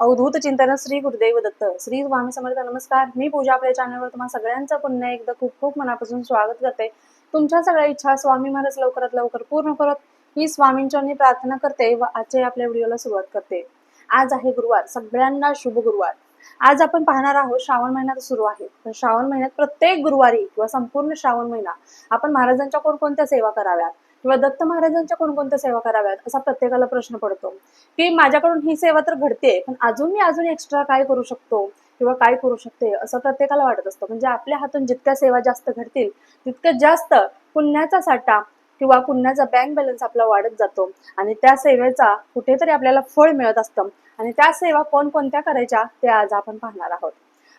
अवधूत चिंतन श्री गुरुदेव दत्त. श्री स्वामी समर्थ नमस्कार. मी पूजा आपल्या चॅनलवर तुम्हाला सगळ्यांचं पुन्हा एकदा खूप खूप मनापासून स्वागत करते. तुमच्या सगळ्या इच्छा स्वामी महाराज लवकरात लवकर पूर्ण करत ही स्वामींच्या मी प्रार्थना करते व आजच्या आपल्या व्हिडिओला सुरुवात करते. आज आहे गुरुवार. सगळ्यांना शुभ गुरुवार. आज आपण पाहणार आहोत श्रावण महिना तर सुरू आहे. तर श्रावण महिन्यात प्रत्येक गुरुवारी किंवा संपूर्ण श्रावण महिना आपण महाराजांच्या कोणकोणत्या सेवा कराव्यात? किंवा दत्त महाराजांच्या कोणकोणत्या सेवा कराव्यात असा प्रत्येकाला प्रश्न पडतो. की माझ्याकडून ही सेवा तर घडते पण अजून मी अजून एक्स्ट्रा काय करू शकतो किंवा काय करू शकते असं प्रत्येकाला वाटत असतं. म्हणजे आपल्या हातून जितक्या सेवा जास्त घडतील तितकं जास्त पुण्याचा साठा किंवा पुण्याचा बँक बॅलन्स आपला वाढत जातो आणि त्या सेवेचा कुठेतरी आपल्याला फळ मिळत असतं आणि त्या सेवा कोणकोणत्या करायच्या ते आज आपण पाहणार आहोत.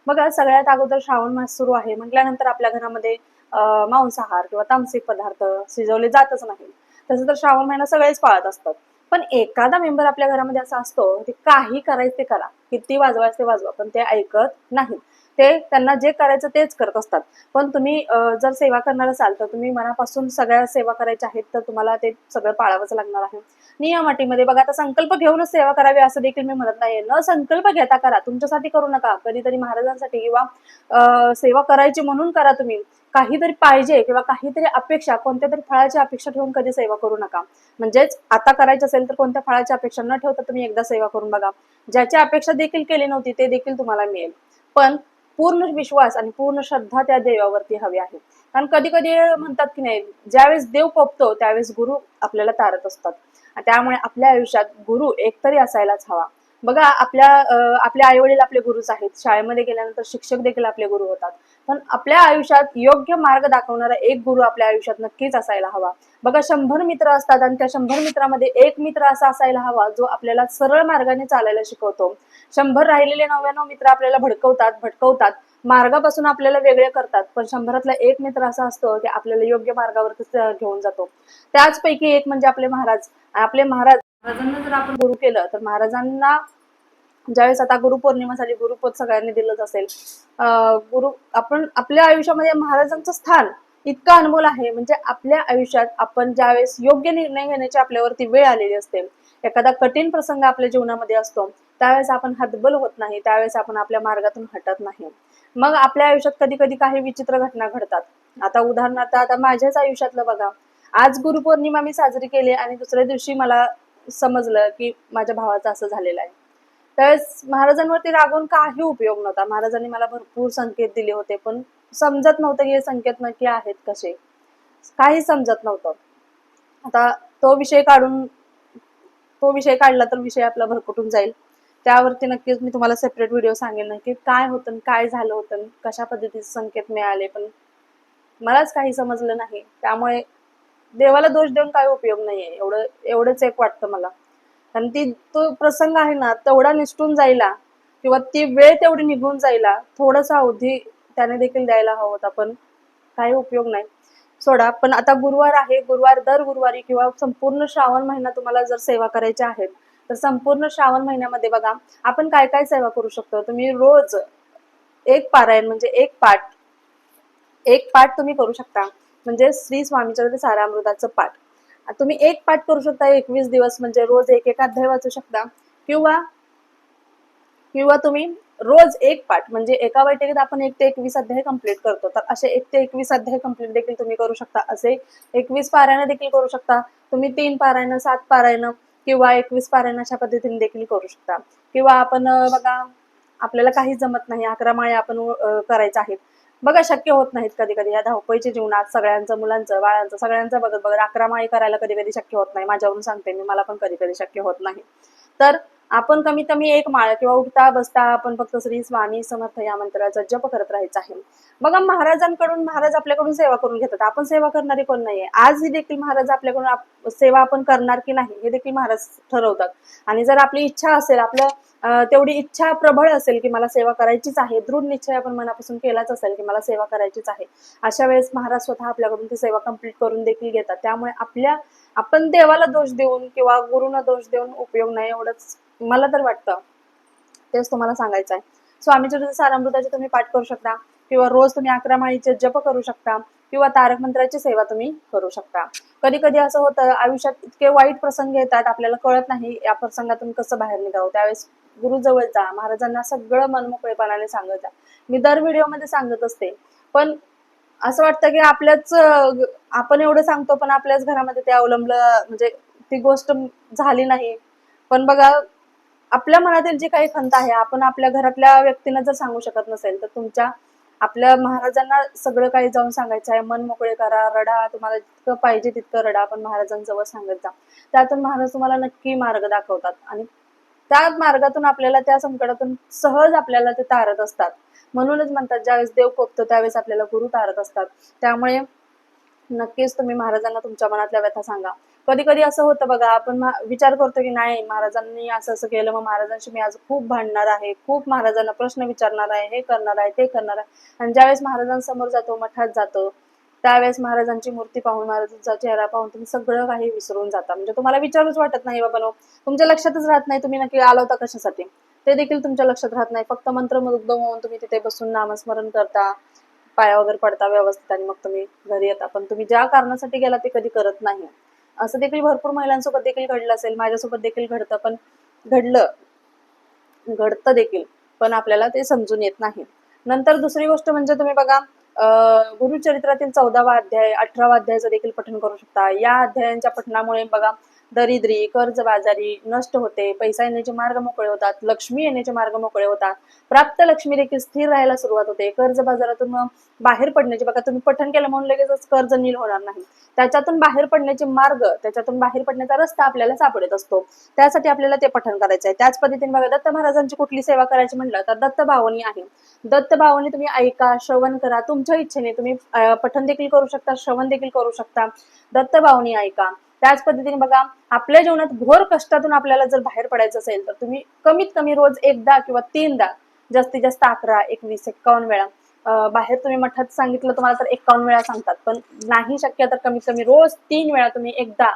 बघा सगळ्यात अगोदर श्रावण मास सुरू आहे. म्हटल्यानंतर आपल्या घरामध्ये मांसाहार किंवा तामसिक पदार्थ शिजवले जातच नाही. तसं तर श्रावण महिना सगळेच पाळत असतात. पण एखादा मेंबर आपल्या घरामध्ये असा असतो की काही करायचं ते करा. किती वाजवायचं ते वाजवा पण ते ऐकत नाही. ते त्यांना जे करायचं तेच करत असतात. पण तुम्ही जर सेवा करणार असाल तर तुम्ही मनापासून सगळ्या सेवा करायच्या आहेत तर तुम्हाला ते सगळं पाळावंच लागणार आहे. नियम अटीमध्ये बघा आता संकल्प घेऊनच सेवा करावी असं देखील मी म्हणत नाही न संकल्प घेता करा. तुमच्यासाठी करू नका. कधीतरी महाराजांसाठी किंवा सेवा करायची म्हणून करा तुम्ही. काहीतरी पाहिजे किंवा काहीतरी अपेक्षा कोणत्या तरी फळाची अपेक्षा ठेवून कधी सेवा करू नका. म्हणजेच आता करायचं असेल तर कोणत्या फळाची अपेक्षा न ठेवता तुम्ही एकदा सेवा करून बघा. ज्याची अपेक्षा देखील केली नव्हती ते देखील तुम्हाला मिळेल. पण पूर्ण विश्वास आणि पूर्ण श्रद्धा त्या देवावरती हवी आहे. कारण कधी कधी म्हणतात की नाही ज्यावेळेस देव पोपतो त्यावेळेस गुरु आपल्याला तारत असतात. त्यामुळे आपल्या आयुष्यात गुरु एकतरी असायलाच हवा. बघा आपल्या अं, आपले आई वडील आपले गुरुच आहेत. शाळेमध्ये गेल्यानंतर शिक्षक देखील आपले गुरु होतात. पण आपल्या आयुष्यात योग्य मार्ग दाखवणारा एक गुरु आपल्या आयुष्यात नक्कीच असायला हवा. बघा शंभर मित्र असतात आणि त्या शंभर मित्रामध्ये एक मित्र असा असायला हवा जो आपल्याला सरळ मार्गाने चालायला शिकवतो. शंभर राहिलेले नव्याण्णव मित्र आपल्याला भडकवतात भटकवतात. मार्गापासून आपल्याला वेगळे करतात. पण शंभरातला एक मित्र असा असतो की आपल्याला योग्य मार्गावर घेऊन जातो. त्याचपैकी एक म्हणजे आपले महाराज. आपले महाराज महाराजांना जर आपण गुरु केलं तर महाराजांना ज्यावेळेस आता गुरुपौर्णिमा झाली गुरुपद सगळ्यांनी दिलंच असेल. गुरु आपण आपल्या आयुष्यामध्ये महाराजांचं स्थान इतकं अनमोल आहे म्हणजे आपल्या आयुष्यात आपण ज्यावेळेस योग्य निर्णय घेण्याची आपल्यावरती वेळ आलेली असते एखादा कठीण प्रसंग आपल्या जीवनामध्ये असतो त्यावेळेस आपण हतबल होत नाही त्यावेळेस आपण आपल्या मार्गातून हटत नाही. मग आपल्या आयुष्यात कधी कधी काही विचित्र घटना घडतात. आता उदाहरणार्थ आता माझ्याच आयुष्यातलं बघा. आज गुरुपौर्णिमा मी साजरी केली आणि दुसऱ्या दिवशी मला समजलं की माझ्या भावाचं असं झालेलं आहे. त्यावेळेस महाराजांवरती रागून काही उपयोग नव्हता. महाराजांनी मला भरपूर संकेत दिले होते पण समजत नव्हतं की हे संकेत नक्की आहेत कसे. काही समजत नव्हतं. आता तो विषय काढून तो विषय काढला तर विषय आपला भरकटून जाईल. त्यावरती नक्कीच मी तुम्हाला सेपरेट व्हिडिओ सांगेल की काय होतं काय झालं होतं कशा पद्धतीचे संकेत मिळाले पण मलाच काही समजलं नाही. त्यामुळे देवाला दोष देऊन काय उपयोग नाहीये. एवढं एवढंच एक वाटतं मला. कारण ती तो प्रसंग आहे ना तेवढा निसटून जायला किंवा ती वेळ तेवढी निघून जायला थोडासा अवधी त्याने देखील द्यायला हवा होता. पण काही उपयोग नाही. सोडा पण आता गुरुवार आहे. गुरुवार दर गुरुवारी किंवा संपूर्ण श्रावण महिना तुम्हाला जर सेवा करायच्या आहेत तर संपूर्ण श्रावण महिन्यामध्ये बघा आपण काय काय सेवा करू शकतो? तुम्ही रोज एक पारायण म्हणजे एक पाठ एक पाठ तुम्ही करू शकता. म्हणजे श्री स्वामीचरित्र सारामृताचं पाठ. तुम्ही एक पाठ करू शकता एकवीस दिवस म्हणजे रोज एक एक अध्याय वाचू शकता. किंवा किंवा तुम्ही रोज एक पाठ म्हणजे एका बैठकीत आपण एक ते एकवीस अध्याय कंप्लीट करतो. तर असे एक ते एकवीस अध्याय कंप्लीट देखील तुम्ही करू शकता. असे एकवीस पारायण देखील करू शकता. तुम्ही तीन पारायण सात पारायण किंवा एकवीस पारायण अशा पद्धतीने देखील करू शकता. किंवा आपण बघा आपल्याला काही जमत नाही अकरा माळे आपण करायचं आहेत. बघा शक्य होत नाहीत कधी कधी या धावपळीच्या जीवनात सगळ्यांचं मुलांचं बाळांचं सगळ्यांचं बघत बघत अकरा करायला कधी कधी शक्य होत नाही. माझ्यावरून सांगते मी मला पण कधी कधी शक्य होत नाही. तर आपण कमीत कमी एक माळ किंवा उठता बसता आपण फक्त श्री स्वामी समर्थ या मंत्राचा जप करत राहायचं आहे. बघा महाराजांकडून महाराज आपल्याकडून सेवा करून घेतात. आपण सेवा करणारी कोण नाहीये? आज ही देखील महाराज आपल्याकडून आप- सेवा आपण करणार की नाही हे देखील महाराज ठरवतात. आणि जर आपली इच्छा असेल आपलं तेवढी इच्छा प्रबळ असेल की मला सेवा करायचीच आहे दृढ निश्चय आपण मनापासून केलाच असेल की मला सेवा करायचीच आहे अशा वेळेस महाराज स्वतः आपल्याकडून ती सेवा कंप्लीट करून देखील घेतात. त्यामुळे आपल्या आपण देवाला दोष देऊन किंवा गुरुना दोष देऊन उपयोग नाही एवढंच मला तर वाटतं तेच तुम्हाला सांगायचं आहे स्वामीचरित्र सारामृताचे तुम्ही पाठ करू शकता किंवा रोज तुम्ही अकरा माळीचे जप करू शकता किंवा तारक मंत्राची सेवा तुम्ही करू शकता. कधी कधी असं होतं आयुष्यात इतके वाईट प्रसंग येतात आपल्याला कळत नाही या प्रसंगातून कसं बाहेर निघावं. त्यावेळेस गुरुजवळ जा महाराजांना सगळं मनमोकळेपणाने सांगत जा. मी दर व्हिडिओमध्ये सांगत असते पण असं वाटतं की आपल्याच आपण एवढं सांगतो पण आपल्याच घरामध्ये ते अवलंबलं म्हणजे ती गोष्ट झाली नाही. पण बघा आपल्या मनातील जी काही खंत आहे आपण आपल्या घरातल्या व्यक्तींना जर सांगू शकत नसेल तर तुमच्या आपल्या महाराजांना सगळं काही जाऊन सांगायचं आहे. मन मोकळे करा रडा तुम्हाला जितकं पाहिजे तितकं रडा आपण महाराजांजवळ सांगत जा. त्यातून महाराज तुम्हाला नक्की मार्ग दाखवतात. आणि त्या मार्गातून आपल्याला त्या संकटातून सहज आपल्याला ते तारत असतात. म्हणूनच म्हणतात ज्यावेळेस देव कोपतो त्यावेळेस आपल्याला गुरु तारत असतात. त्यामुळे नक्कीच तुम्ही महाराजांना तुमच्या मनातल्या व्यथा सांगा. कधी कधी असं होतं बघा आपण विचार करतो की नाही महाराजांनी असं असं केलं मग महाराजांशी मी आज खूप भांडणार आहे खूप महाराजांना प्रश्न विचारणार आहे हे करणार आहे ते करणार आहे. आणि ज्यावेळेस महाराजांसमोर जातो मठात जातो त्यावेळेस महाराजांची मूर्ती पाहून महाराजांचा चेहरा पाहून तुम्ही सगळं काही विसरून जाता. म्हणजे तुम्हाला विचारूच वाटत नाही बाबा तुमच्या लक्षातच राहत नाही तुम्ही नक्की आला होता कशासाठी? ते देखील तुमच्या लक्षात राहत नाही. फक्त मंत्रमुग्ध होऊन तुम्ही तिथे बसून नामस्मरण करता. पाया वगैरे पडता व्यवस्थित आणि मग तुम्ही घरी येता. पण तुम्ही ज्या कारणासाठी गेला ते कधी करत नाही. असं देखील भरपूर महिलांसोबत देखील घडलं असेल माझ्यासोबत देखील घडतं पण घडलं. घडतं देखील पण आपल्याला ते समजून येत नाही. नंतर दुसरी गोष्ट म्हणजे तुम्ही बघा अं, गुरुचरित्रातील चौदावा अध्याय अठरावा अध्यायाचं देखील पठण करू शकता. या अध्यायांच्या पठणामुळे बघा दरिद्री कर्जबाजारी नष्ट होते पैसा येण्याचे मार्ग मोकळे होतात लक्ष्मी येण्याचे मार्ग मोकळे होतात. प्राप्त लक्ष्मी देखील स्थिर राहायला सुरुवात होते. कर्ज बाजारातून बाहेर पडण्याचे बघा तुम्ही पठण केलं म्हणून लगेचच कर्ज नील होणार नाही. त्याच्यातून बाहेर पडण्याचे मार्ग त्याच्यातून बाहेर पडण्याचा रस्ता आपल्याला सापडत असतो. त्यासाठी आपल्याला ते पठण करायचं आहे. त्याच पद्धतीने बघा दत्त महाराजांची कुठली सेवा करायची म्हटलं तर दत्त भावनी आहे. दत्त भावनी तुम्ही ऐका श्रवण करा. तुमच्या इच्छेने तुम्ही पठन पठण देखील करू शकता श्रवण देखील करू शकता. दत्त भावनी ऐका. त्याच पद्धतीने बघा आपल्या जीवनात घोर कष्टातून आपल्याला जर बाहेर पडायचं असेल तर तुम्ही कमीत कमी रोज एकदा किंवा तीनदा जास्तीत जास्त अकरा एकवीस एक्कावन्न वेळा बाहेर तुम्ही मठात सांगितलं तुम्हाला तर एक्कावन्न वेळा सांगतात पण नाही शक्य तर कमीत कमी रोज तीन वेळा तुम्ही एकदा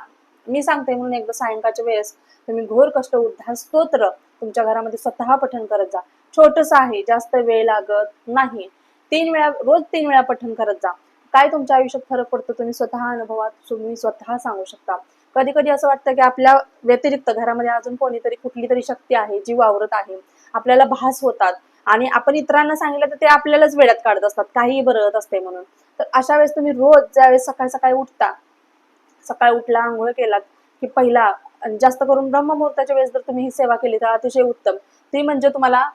मी सांगते म्हणून एकदा सायंकाळच्या वेळेस तुम्ही घोर कष्ट उद्धार स्तोत्र तुमच्या घरामध्ये स्वतः पठण करत जा. छोटस आहे जास्त वेळ लागत नाही. तीन वेळा रोज तीन वेळा पठण करत जा. काय तुमच्या आयुष्यात फरक पडतो? तुम्ही स्वतः अनुभवात तुम्ही स्वतः सांगू शकता. कधी कधी असं वाटतं की आपल्या व्यतिरिक्त घरामध्ये अजून कोणीतरी कुठली तरी शक्ती आहे जी वावरत आहे. आपल्याला भास होतात आणि आपण इतरांना सांगितलं तर ते आपल्यालाच वेळात काढत असतात. काहीही बरळत असते म्हणून. तर अशा वेळेस तुम्ही रोज ज्यावेळेस सकाळी सकाळी उठता सकाळी उठला आंघोळ केलात की पहिला जास्त करून ब्रह्ममुहूर्ताच्या वेळेस जर तुम्ही ही सेवा केली तर अतिशय उत्तम. ती म्हणजे तुम्हाला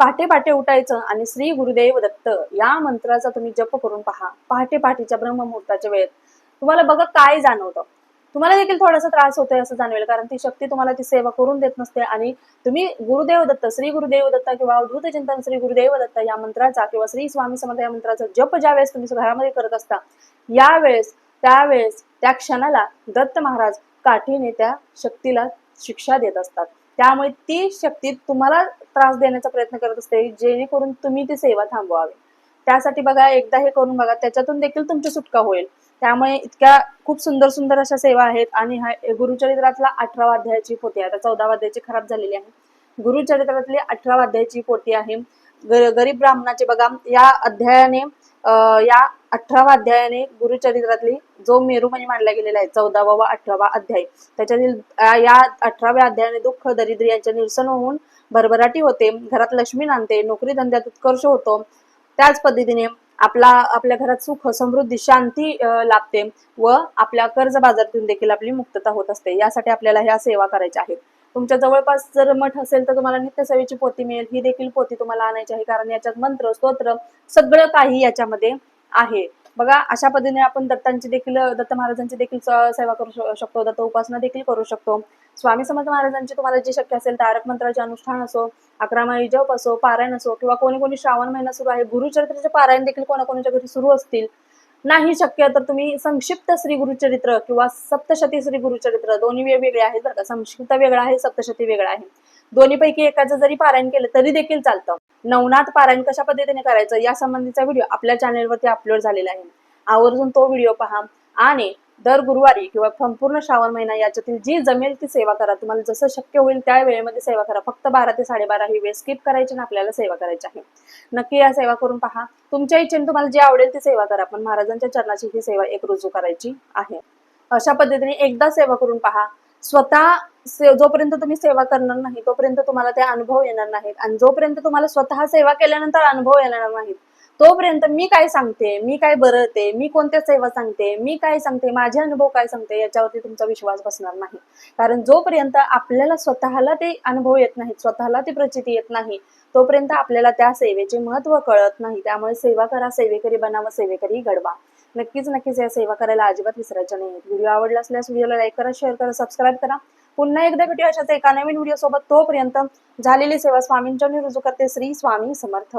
पहाटे पहाटे उठायचं आणि श्री गुरुदेव दत्त या मंत्राचा तुम्ही जप करून पहा. पहाटे पहाटेच्या ब्रह्ममुहूर्ताच्या वेळेत. तुम्हाला बघा काय जाणवतं. तुम्हाला देखील थोडासा त्रास होतोय असं जाणवेल कारण ती शक्ती तुम्हाला ती सेवा करून देत नसते आणि तुम्ही गुरुदेव दत्त श्री गुरुदेव दत्त किंवा अवधूत चिंतन श्री गुरुदेव दत्त या मंत्राचा किंवा श्री स्वामी समर्थ या मंत्राचा जप ज्या वेळेस तुम्ही घरामध्ये करत असता यावेळेस त्यावेळेस त्या क्षणाला दत्त महाराज काठीने त्या शक्तीला शिक्षा देत असतात. त्यामुळे ती शक्ती तुम्हाला त्रास देण्याचा प्रयत्न करत असते जेणेकरून तुम्ही ती सेवा थांबवावी. त्यासाठी बघा एकदा हे करून बघा त्याच्यातून देखील तुमची सुटका होईल. त्यामुळे इतक्या खूप सुंदर सुंदर अशा सेवा आहेत आणि हा गुरुचरित्रातला अठरावा अध्यायाची पोती आहे. आता चौदावा अध्यायाची खराब झालेली आहे. गुरुचरित्रातली अठरावा अध्यायाची पोती आहे. ग- गरीब ब्राह्मणाचे बघा या अध्यायाने या अठरावा अध्यायाने गुरुचरित्रातली जो मेरुमणी मांडला गेलेला आहे चौदावा व अठरावा अध्याय. त्याच्यातील या अठराव्या अध्यायाने दुःख दरिद्र यांचे निरसन होऊन भरभराटी होते. घरात लक्ष्मी नांदते नोकरी धंद्यात उत्कर्ष होतो. त्याच पद्धतीने आपला आपल्या घरात सुख समृद्धी शांती लाभते व आपल्या कर्ज बाजारातून देखील आपली मुक्तता होत असते. यासाठी आपल्याला ह्या सेवा करायच्या आहेत. तुमच्या जवळपास जर मठ असेल तर तुम्हाला नित्यसेवेची पोथी मिळेल. ही देखील पोथी तुम्हाला आणायची आहे. कारण याच्यात मंत्र स्तोत्र सगळं काही याच्यामध्ये आहे. बघा अशा पद्धतीने आपण दत्तांची देखील दत्त महाराजांची देखील सेवा करू शकतो. दत्त उपासना देखील करू शकतो. स्वामी समर्थ महाराजांची तुम्हाला जे शक्य असेल तारक मंत्राचे अनुष्ठान असो अकरामाळी जप असो पारायण असो किंवा कोणी कोणी श्रावण महिना सुरू आहे गुरुचरित्राचे पारायण देखील कोणाकोणाच्या घरी सुरू असतील नाही शक्य तर तुम्ही संक्षिप्त श्री गुरुचरित्र किंवा सप्तशती श्री गुरुचरित्र दोन्ही वेगवेगळे आहेत बरं का. संक्षिप्त वेगळा आहे सप्तशती वेगळा आहे. दोन्हीपैकी एकाचं जरी पारायण केलं तरी देखील चालतं. नवनाथ पारायण कशा पद्धतीने करायचं या संबंधीचा व्हिडिओ आपल्या चॅनेलवरती अपलोड झालेला आहे. आवर्जून तो व्हिडिओ पहा. आणि दर गुरुवारी किंवा संपूर्ण श्रावण महिना याच्यातील जी जमेल ती सेवा करा. तुम्हाला जसं शक्य होईल त्या वेळेमध्ये सेवा करा. फक्त बारा ते साडेबारा ही वेळ स्किप करायची आणि आपल्याला सेवा करायची आहे. नक्की या सेवा करून पहा. तुमच्या इच्छेने तुम्हाला जी आवडेल ती सेवा करा. पण महाराजांच्या चरणाची ही सेवा एक रुजू करायची आहे. अशा पद्धतीने एकदा सेवा करून पहा. स्वतः जोपर्यंत तुम्ही सेवा करणार नाही तोपर्यंत तुम्हाला ते अनुभव येणार नाहीत. आणि जोपर्यंत तुम्हाला स्वतः सेवा केल्यानंतर अनुभव येणार नाहीत तोपर्यंत मी काय सांगते मी काय बरळते मी कोणत्या सेवा सांगते मी काय सांगते माझे अनुभव काय सांगते याच्यावरती तुमचा विश्वास बसणार नाही. कारण जोपर्यंत आपल्याला स्वतःला ते अनुभव येत नाहीत स्वतःला ती प्रचिती येत नाही तोपर्यंत आपल्याला त्या सेवेचे महत्त्व कळत नाही. त्यामुळे सेवा करा सेवेकरी बनावं सेवेकरी घडवा. नक्कीच नक्कीच या सेवा करायला अजिबात विसरायच्या नाही व्हिडिओ आवडला असल्यास व्हिडिओला लाईक करा शेअर करा सबस्क्राईब करा. पुन्हा एकदा भेटूया अशाच एका नवीन व्हिडिओ सोबत. तोपर्यंत झालेली सेवा स्वामींच्या रुजू करते. श्री स्वामी समर्थ.